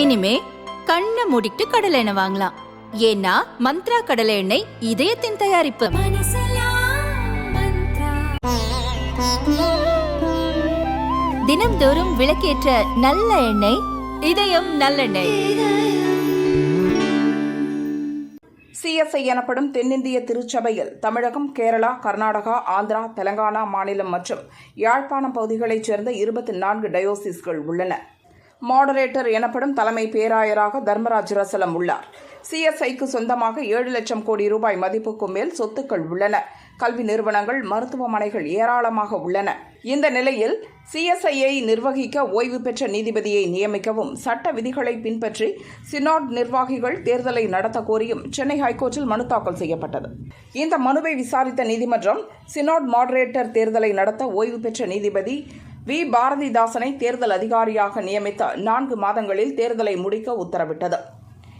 இனிமே கண்ணை மூடிட்டு கடலை எண்ணெய் வாங்கலாம். ஏன்னா மந்த்ரா கடலை எண்ணெய் இதயத்தின் தயாரிப்பு. தினம்தோறும் விளக்கேற்ற நல்ல எண்ணெய் இதயம் நல்லெண்ணெய். சிஎஸ்ஐ எனப்படும் தென்னிந்திய திருச்சபையில் தமிழகம் கேரளா கர்நாடகா ஆந்திரா தெலங்கானா மாநிலம் மற்றும் யாழ்ப்பாணம் பகுதிகளைச் சேர்ந்த இருபத்தி நான்கு டயோசிஸ்கள் உள்ளன. மாடரேட்டர் எனப்படும் தலைமை பேராயராக தர்மராஜ் ரசலம் உள்ளார். சிஎஸ்ஐக்கு சொந்தமாக ஏழு லட்சம் கோடி ரூபாய் மதிப்புக்கும் மேல் சொத்துக்கள் உள்ளன. கல்வி நிறுவனங்கள் மருத்துவமனைகள் ஏராளமாக உள்ளன. இந்த நிலையில் சிஎஸ்ஐயை நிர்வகிக்க ஓய்வு பெற்ற நீதிபதியை நியமிக்கவும் சட்ட விதிகளை பின்பற்றி சினாட் நிர்வாகிகள் தேர்தலை நடத்த கோரியும் சென்னை ஹைகோர்ட்டில் மனு தாக்கல் செய்யப்பட்டது. இந்த மனுவை விசாரித்த நீதிமன்றம் சினாட் மாடரேட்டர் தேர்தலை நடத்த ஓய்வு பெற்ற நீதிபதி வி. பாரதிதாசனை தேர்தல் அதிகாரியாக நியமித்த நான்கு மாதங்களில் தேர்தலை முடிக்க உத்தரவிட்டது.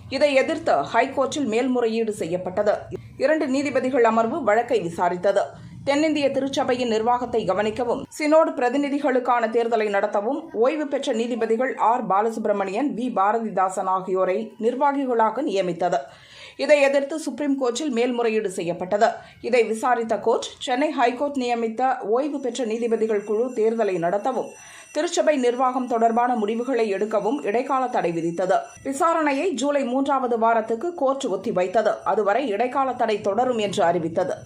இதை எதிர்த்து ஹைகோர்ட்டில் மேல்முறையீடு செய்யப்பட்டது. இரண்டு நீதிபதிகள் அமர்வு வழக்கை விசாரித்தது. தென்னிந்திய திருச்சபையின் நிர்வாகத்தை கவனிக்கவும் சினோடு பிரதிநிதிகளுக்கான தேர்தலை நடத்தவும் ஓய்வு பெற்ற நீதிபதிகள் ஆர். பாலசுப்ரமணியன் வி. பாரதிதாசன் ஆகியோரை நிர்வாகிகளாக நியமித்தது. இதை எதிர்த்து சுப்ரீம் கோர்ட்டில் மேல்முறையீடு செய்யப்பட்டது. இதை விசாரித்த கோர்ட் சென்னை ஹைகோர்ட் நியமித்த ஓய்வு பெற்ற நீதிபதிகள் குழு தேர்தலை நடத்தவும் திருச்சபை நிர்வாகம் தொடர்பான முடிவுகளை எடுக்கவும் இடைக்கால தடை விதித்தது. விசாரணையை ஜூலை மூன்றாவது வாரத்துக்கு கோர்ட் ஒத்திவைத்தது. அதுவரை இடைக்கால தடை தொடரும் என்று அறிவித்தது.